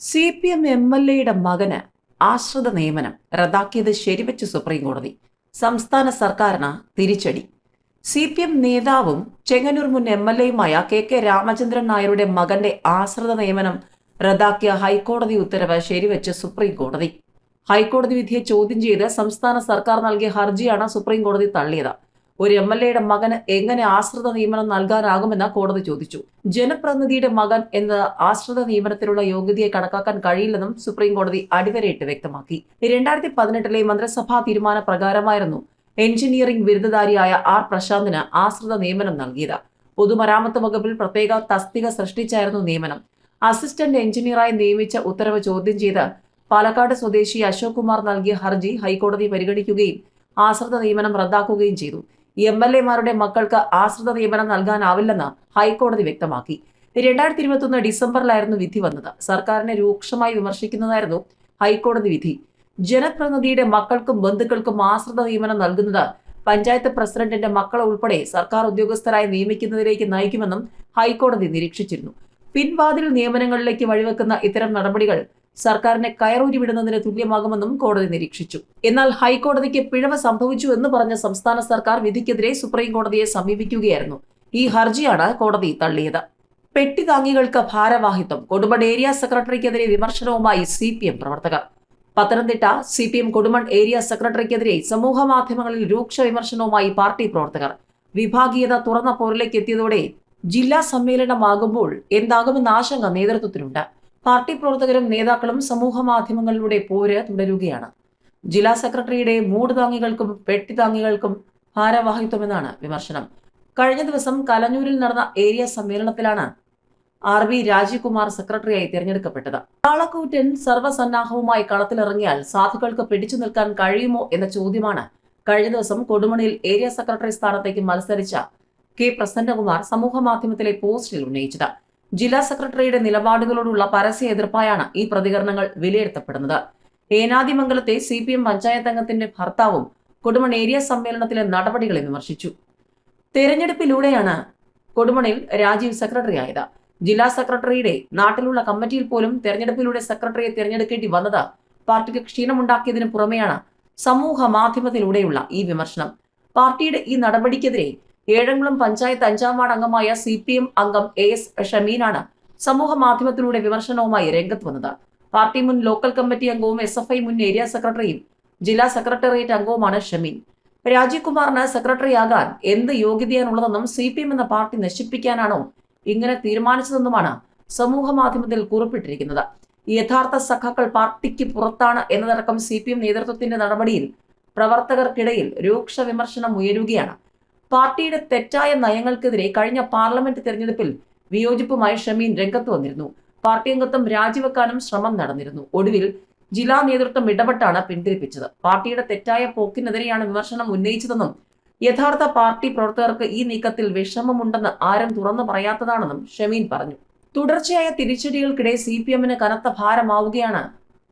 C P M M L എയുടെ മകന് ആശ്രിത നിയമനം റദ്ദാക്കിയത് ശരിവെച്ച് സുപ്രീം കോടതി സംസ്ഥാന സർക്കാരിന് തിരിച്ചടി. സി പി എം നേതാവും ചെങ്ങന്നൂർ മുൻ എം എൽ എയുമായ കെ കെ രാമചന്ദ്രൻ നായരുടെ മകന്റെ ആശ്രിത നിയമനം റദ്ദാക്കിയ ഹൈക്കോടതി ഉത്തരവ് ശരിവെച്ച് സുപ്രീം കോടതി ഹൈക്കോടതി വിധിയെ ചോദ്യം ചെയ്ത് സംസ്ഥാന സർക്കാർ നൽകിയ ഹർജിയാണ് സുപ്രീം കോടതി തള്ളിയത്. ഒരു എം എൽ എയുടെ മകന് എങ്ങനെ ആശ്രിത നിയമനം നൽകാനാകുമെന്ന് കോടതി ചോദിച്ചു. ജനപ്രതിനിധിയുടെ മകൻ എന്ന ആശ്രിത നിയമനത്തിലുള്ള യോഗ്യതയെ കണക്കാക്കാൻ കഴിയില്ലെന്നും സുപ്രീം കോടതി അടിവരയിട്ട് വ്യക്തമാക്കി. രണ്ടായിരത്തി പതിനെട്ടിലെ മന്ത്രിസഭാ തീരുമാന പ്രകാരമായിരുന്നു എഞ്ചിനീയറിംഗ് ബിരുദധാരിയായ ആർ പ്രശാന്തിന് ആശ്രിത നിയമനം നൽകിയത്. പൊതുമരാമത്ത് വകുപ്പിൽ പ്രത്യേക തസ്തിക സൃഷ്ടിച്ചായിരുന്നു നിയമനം. അസിസ്റ്റന്റ് എഞ്ചിനീയറായി നിയമിച്ച ഉത്തരവ് ചോദ്യം ചെയ്ത് പാലക്കാട് സ്വദേശി അശോക് കുമാർ നൽകിയ ഹർജി ഹൈക്കോടതി പരിഗണിക്കുകയും ആശ്രിത നിയമനം റദ്ദാക്കുകയും ചെയ്തു. എം എൽ എമാരുടെ മക്കൾക്ക് ആശ്രിത നിയമനം നൽകാനാവില്ലെന്ന് ഹൈക്കോടതി വ്യക്തമാക്കി. രണ്ടായിരത്തി ഇരുപത്തൊന്ന് ഡിസംബറിലായിരുന്നു വിധി വന്നത്. സർക്കാരിനെ രൂക്ഷമായി വിമർശിക്കുന്നതായിരുന്നു ഹൈക്കോടതി വിധി. ജനപ്രതിനിധിയുടെ മക്കൾക്കും ബന്ധുക്കൾക്കും ആശ്രിത നിയമനം നൽകുന്നത് പഞ്ചായത്ത് പ്രസിഡന്റിന്റെ മക്കളെ ഉൾപ്പെടെ സർക്കാർ ഉദ്യോഗസ്ഥരായി നിയമിക്കുന്നതിലേക്ക് നയിക്കുമെന്നും ഹൈക്കോടതി നിരീക്ഷിച്ചിരുന്നു. പിൻവാതിൽ നിയമനങ്ങളിലേക്ക് വഴിവെക്കുന്ന ഇത്തരം നടപടികൾ സർക്കാരിനെ കയറൂരി വിടുന്നതിന് തുല്യമാകുമെന്നും കോടതി നിരീക്ഷിച്ചു. എന്നാൽ ഹൈക്കോടതിക്ക് പിഴവ് സംഭവിച്ചു എന്ന് പറഞ്ഞ സംസ്ഥാന സർക്കാർ വിധിക്കെതിരെ സുപ്രീം കോടതിയെ സമീപിക്കുകയായിരുന്നു. ഈ ഹർജിയാണ് കോടതി തള്ളിയത്. പെട്ടിതാങ്ങികൾക്ക് ഭാരവാഹിത്വം കൊടുമൺ ഏരിയ സെക്രട്ടറിക്കെതിരെ വിമർശനവുമായി സി പി എം പ്രവർത്തകർ. Pathanamthitta C P M Kodumon area സെക്രട്ടറിക്കെതിരെ സമൂഹ മാധ്യമങ്ങളിൽ രൂക്ഷ വിമർശനവുമായി പാർട്ടി പ്രവർത്തകർ. വിഭാഗീയത തുറന്ന പോരിലേക്ക് എത്തിയതോടെ ജില്ലാ സമ്മേളനമാകുമ്പോൾ എന്താകുമെന്ന ആശങ്ക നേതൃത്വത്തിനുണ്ട്. പാർട്ടി പ്രവർത്തകരും നേതാക്കളും സമൂഹ മാധ്യമങ്ങളിലൂടെ പോര് തുടരുകയാണ്. ജില്ലാ സെക്രട്ടറിയുടെ മൂട് താങ്ങികൾക്കും പെട്ടിതാങ്ങികൾക്കും ഭാരവാഹിത്വമെന്നാണ് വിമർശനം. കഴിഞ്ഞ ദിവസം കലഞ്ഞൂരിൽ നടന്ന ഏരിയ സമ്മേളനത്തിലാണ് ആർ വി രാജീവ്കുമാർ സെക്രട്ടറിയായി തിരഞ്ഞെടുക്കപ്പെട്ടത്. കാളക്കൂറ്റൻ സർവസന്നാഹവുമായി കളത്തിലിറങ്ങിയാൽ സാധുക്കൾക്ക് പിടിച്ചു നിൽക്കാൻ കഴിയുമോ എന്ന ചോദ്യമാണ് കഴിഞ്ഞ ദിവസം കൊടുമണിയിൽ ഏരിയ സെക്രട്ടറി സ്ഥാനത്തേക്ക് മത്സരിച്ച കെ പ്രസന്നകുമാർ സമൂഹ മാധ്യമത്തിലെ പോസ്റ്റിൽ ഉന്നയിച്ചത്. ജില്ലാ സെക്രട്ടറിയുടെ നിലപാടുകളോടുള്ള പരസ്യ എതിർപ്പായാണ് ഈ പ്രതികരണങ്ങൾ വിലയിരുത്തപ്പെടുന്നത്. ഏനാദിമംഗലത്തെ സി പി എം പഞ്ചായത്ത് അംഗത്തിന്റെ ഭർത്താവും കൊടുമൺ ഏരിയ സമ്മേളനത്തിലെ നടപടികളെ വിമർശിച്ചു. തെരഞ്ഞെടുപ്പിലൂടെയാണ് കൊടുമണിൽ രാജീവ് സെക്രട്ടറിയായത്. ജില്ലാ സെക്രട്ടറിയുടെ നാട്ടിലുള്ള കമ്മിറ്റിയിൽ പോലും തെരഞ്ഞെടുപ്പിലൂടെ സെക്രട്ടറിയെ തിരഞ്ഞെടുക്കേണ്ടി വന്നത് പാർട്ടിക്ക് ക്ഷീണമുണ്ടാക്കിയതിനു പുറമെയാണ് സമൂഹ മാധ്യമത്തിലൂടെയുള്ള ഈ വിമർശനം. പാർട്ടിയുടെ ഈ നടപടിക്കെതിരെ ഏഴംകുളം പഞ്ചായത്ത് അഞ്ചാം വാർഡ് അംഗമായ സി പി എം അംഗം എ എസ് ഷമീനാണ് സമൂഹ മാധ്യമത്തിലൂടെ വിമർശനവുമായി രംഗത്ത് വന്നത്. പാർട്ടി മുൻ ലോക്കൽ കമ്മിറ്റി അംഗവും എസ് എഫ് ഐ മുൻ ഏരിയ സെക്രട്ടറിയും ജില്ലാ സെക്രട്ടേറിയറ്റ് അംഗവുമാണ് ഷമീൻ. രാജീവ് കുമാറിന് സെക്രട്ടറിയാകാൻ എന്ത് യോഗ്യതയാണുള്ളതെന്നും സി പി എം എന്ന പാർട്ടി നശിപ്പിക്കാനാണോ ഇങ്ങനെ തീരുമാനിച്ചതെന്നുമാണ് സമൂഹ മാധ്യമത്തിൽ കുറിപ്പിട്ടിരിക്കുന്നത്. യഥാർത്ഥ സഖാക്കൾ പാർട്ടിക്ക് പുറത്താണ് എന്നതടക്കം സി പി എം നേതൃത്വത്തിന്റെ നടപടിയിൽ പ്രവർത്തകർക്കിടയിൽ രൂക്ഷ വിമർശനം ഉയരുകയാണ്. പാർട്ടിയുടെ തെറ്റായ നയങ്ങൾക്കെതിരെ കഴിഞ്ഞ പാർലമെന്റ് തെരഞ്ഞെടുപ്പിൽ വിയോജിപ്പുമായി ഷമീൻ രംഗത്ത് വന്നിരുന്നു. പാർട്ടി അംഗത്വം രാജിവെക്കാനും ശ്രമം നടന്നിരുന്നു. ഒടുവിൽ ജില്ലാ നേതൃത്വം ഇടപെട്ടാണ് പിന്തിരിപ്പിച്ചത്. പാർട്ടിയുടെ തെറ്റായ പോക്കിനെതിരെയാണ് വിമർശനം ഉന്നയിച്ചതെന്നും യഥാർത്ഥ പാർട്ടി പ്രവർത്തകർക്ക് ഈ നീക്കത്തിൽ വിഷമമുണ്ടെന്ന് ആരും തുറന്നു പറയാത്തതാണെന്നും ഷമീൻ പറഞ്ഞു. തുടർച്ചയായ തിരിച്ചടികൾക്കിടെ സി പി എമ്മിന് കനത്ത ഭാരമാവുകയാണ്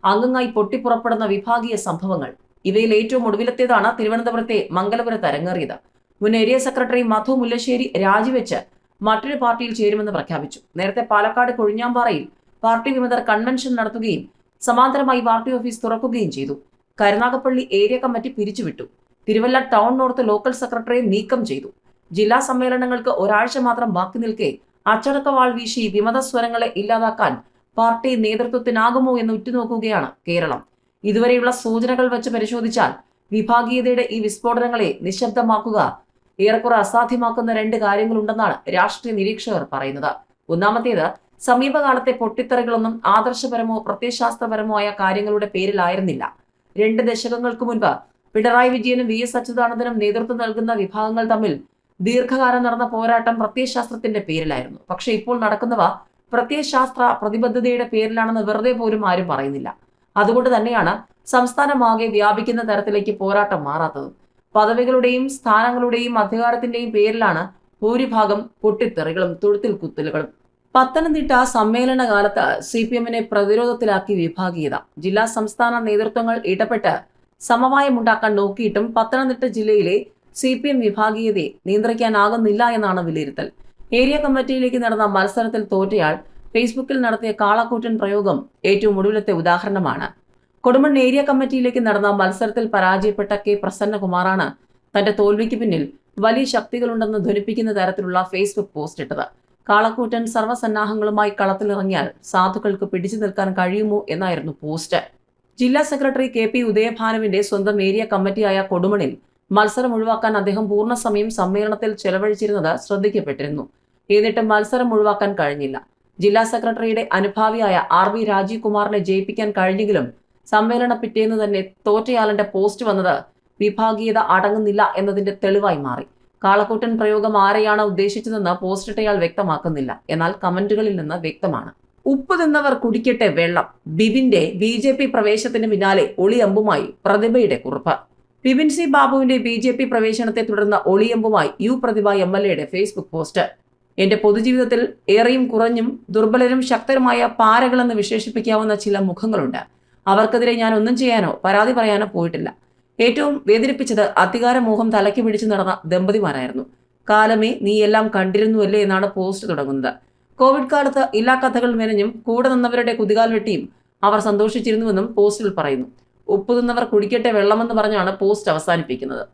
അംഗങ്ങായി പൊട്ടിപ്പുറപ്പെടുന്ന വിഭാഗീയ സംഭവങ്ങൾ. ഇവയിൽ ഏറ്റവും ഒടുവിലത്തേതാണ് തിരുവനന്തപുരത്തെ മംഗലപുരത്ത് അരങ്ങേറിയത്. മുൻ ഏരിയ സെക്രട്ടറി മധു മുല്ലശ്ശേരി രാജിവെച്ച് മറ്റൊരു പാർട്ടിയിൽ ചേരുമെന്ന് പ്രഖ്യാപിച്ചു. നേരത്തെ പാലക്കാട് കൊഴിഞ്ഞാമ്പാറയിൽ പാർട്ടി വിമതർ കൺവെൻഷൻ നടത്തുകയും സമാന്തരമായി പാർട്ടി ഓഫീസ് തുറക്കുകയും ചെയ്തു. കരുനാഗപ്പള്ളി ഏരിയ കമ്മിറ്റി പിരിച്ചുവിട്ടു. തിരുവല്ല ടൗൺ നോർത്ത് ലോക്കൽ സെക്രട്ടറിയെ നീക്കം ചെയ്തു. ജില്ലാ സമ്മേളനങ്ങൾക്ക് ഒരാഴ്ച മാത്രം ബാക്കി നിൽക്കെ അച്ചടക്കവാൾ വീശി വിമത സ്വരങ്ങളെ ഇല്ലാതാക്കാൻ പാർട്ടി നേതൃത്വത്തിനാകുമോ എന്ന് ഉറ്റുനോക്കുകയാണ് കേരളം. ഇതുവരെയുള്ള സൂചനകൾ വെച്ച് പരിശോധിച്ചാൽ വിഭാഗീയതയുടെ ഈ വിസ്ഫോടനങ്ങളെ നിശബ്ദമാക്കുക ഏറെക്കുറെ അസാധ്യമാക്കുന്ന രണ്ട് കാര്യങ്ങളുണ്ടെന്നാണ് രാഷ്ട്രീയ നിരീക്ഷകർ പറയുന്നത്. ഒന്നാമത്തേത് സമീപകാലത്തെ പൊട്ടിത്തെറികളൊന്നും ആദർശപരമോ പ്രത്യയശാസ്ത്രപരമോ ആയ കാര്യങ്ങളുടെ പേരിലായിരുന്നില്ല. രണ്ട് ദശകങ്ങൾക്ക് മുൻപ് പിണറായി വിജയനും വി എസ് അച്യുതാനന്ദനും നേതൃത്വം നൽകുന്ന വിഭാഗങ്ങൾ തമ്മിൽ ദീർഘകാലം നടന്ന പോരാട്ടം പ്രത്യയശാസ്ത്രത്തിന്റെ പേരിലായിരുന്നു. പക്ഷെ ഇപ്പോൾ നടക്കുന്നവ പ്രത്യയശാസ്ത്ര പ്രതിബദ്ധതയുടെ പേരിലാണെന്ന് വെറുതെ പോലും ആരും പറയുന്നില്ല. അതുകൊണ്ട് തന്നെയാണ് സംസ്ഥാനമാകെ വ്യാപിക്കുന്ന തരത്തിലേക്ക് പോരാട്ടം മാറാത്തത്. പദവികളുടെയും സ്ഥാനങ്ങളുടെയും അധികാരത്തിന്റെയും പേരിലാണ് ഭൂരിഭാഗം പൊട്ടിത്തെറികളും തൊഴുത്തിൽ കുത്തലുകളും. പത്തനംതിട്ട സമ്മേളന കാലത്ത് സി പി എമ്മിനെ പ്രതിരോധത്തിലാക്കി വിഭാഗീയത. ജില്ലാ സംസ്ഥാന നേതൃത്വങ്ങൾ ഇടപെട്ട് സമവായമുണ്ടാക്കാൻ നോക്കിയിട്ടും പത്തനംതിട്ട ജില്ലയിലെ സി പി എം വിഭാഗീയതയെ നിയന്ത്രിക്കാനാകുന്നില്ല എന്നാണ് വിലയിരുത്തൽ. ഏരിയ കമ്മിറ്റിയിലേക്ക് നടന്ന മത്സരത്തിൽ തോറ്റയാൾ ഫേസ്ബുക്കിൽ നടത്തിയ കാളക്കൂറ്റൻ പ്രയോഗം ഏറ്റവും ഒടുവിലത്തെ ഉദാഹരണമാണ്. കൊടുമൺ ഏരിയ കമ്മിറ്റിയിലേക്ക് നടന്ന മത്സരത്തിൽ പരാജയപ്പെട്ട കെ പ്രസന്നകുമാറാണ് തന്റെ തോൽവിക്ക് പിന്നിൽ വലിയ ശക്തികളുണ്ടെന്ന് ധ്വനിപ്പിക്കുന്ന തരത്തിലുള്ള ഫേസ്ബുക്ക് പോസ്റ്റ് ഇട്ടത്. കാളക്കൂറ്റൻ സർവസന്നാഹങ്ങളുമായി കളത്തിലിറങ്ങിയാൽ സാധുക്കൾക്ക് പിടിച്ചു നിൽക്കാൻ കഴിയുമോ എന്നായിരുന്നു പോസ്റ്റ്. ജില്ലാ സെക്രട്ടറി കെ പി ഉദയഭാനുവിന്റെ സ്വന്തം ഏരിയ കമ്മിറ്റിയായ കൊടുമണിൽ മത്സരം ഒഴിവാക്കാൻ അദ്ദേഹം പൂർണ സമയം സമ്മേളനത്തിൽ ചെലവഴിച്ചിരുന്നത് ശ്രദ്ധിക്കപ്പെട്ടിരുന്നു. എന്നിട്ട് മത്സരം ഒഴിവാക്കാൻ കഴിഞ്ഞില്ല. ജില്ലാ സെക്രട്ടറിയുടെ അനുഭാവിയായ ആർ വി രാജീവ് കുമാറിനെ ജയിപ്പിക്കാൻ കഴിഞ്ഞെങ്കിലും സമ്മേളന പിറ്റേന്ന് തന്നെ തോറ്റയാളന്റെ പോസ്റ്റ് വന്നത് വിഭാഗീയത അടങ്ങുന്നില്ല എന്നതിന്റെ തെളിവായി മാറി. കാളക്കൂട്ടൻ പ്രയോഗം ആരെയാണ് ഉദ്ദേശിച്ചതെന്ന് പോസ്റ്റിട്ടയാൾ വ്യക്തമാക്കുന്നില്ല. എന്നാൽ കമന്റുകളിൽ നിന്ന് വ്യക്തമാണ്. ഉപ്പ് തിന്നവർ കുടിക്കട്ടെ വെള്ളം. ബിബിന്റെ ബി ജെ പി പ്രവേശത്തിന് പിന്നാലെ ഒളിയമ്പുമായി പ്രതിഭയുടെ കുറിപ്പ്. ബിബിൻ സി ബാബുവിന്റെ ബി ജെ പി പ്രവേശനത്തെ തുടർന്ന് ഒളിയമ്പുമായി യു പ്രതിഭ എം എൽ എയുടെ ഫേസ്ബുക്ക് പോസ്റ്റ്. എന്റെ പൊതുജീവിതത്തിൽ ഏറെയും കുറഞ്ഞും ദുർബലരും ശക്തരുമായ പാരകളെന്ന് വിശേഷിപ്പിക്കാവുന്ന ചില മുഖങ്ങളുണ്ട്. അവർക്കെതിരെ ഞാൻ ഒന്നും ചെയ്യാനോ പരാതി പറയാനോ പോയിട്ടില്ല. ഏറ്റവും വേദനിപ്പിച്ചത് അധികാരമോഹം തലയ്ക്ക് പിടിച്ചു നടന്ന ദമ്പതിമാരായിരുന്നു. കാലമേ നീ എല്ലാം കണ്ടിരുന്നുവല്ലേ എന്നാണ് പോസ്റ്റ് തുടങ്ങുന്നത്. കോവിഡ് കാലത്ത് ഇല്ലാ കഥകൾ മെനഞ്ഞും കൂടെ നിന്നവരുടെ കുതികാൽ വെട്ടിയും അവർ സന്തോഷിച്ചിരുന്നുവെന്നും പോസ്റ്റിൽ പറയുന്നു. ഉപ്പ് തിന്നവർ കുടിക്കട്ടെ വെള്ളമെന്ന് പറഞ്ഞാണ് പോസ്റ്റ് അവസാനിപ്പിക്കുന്നത്.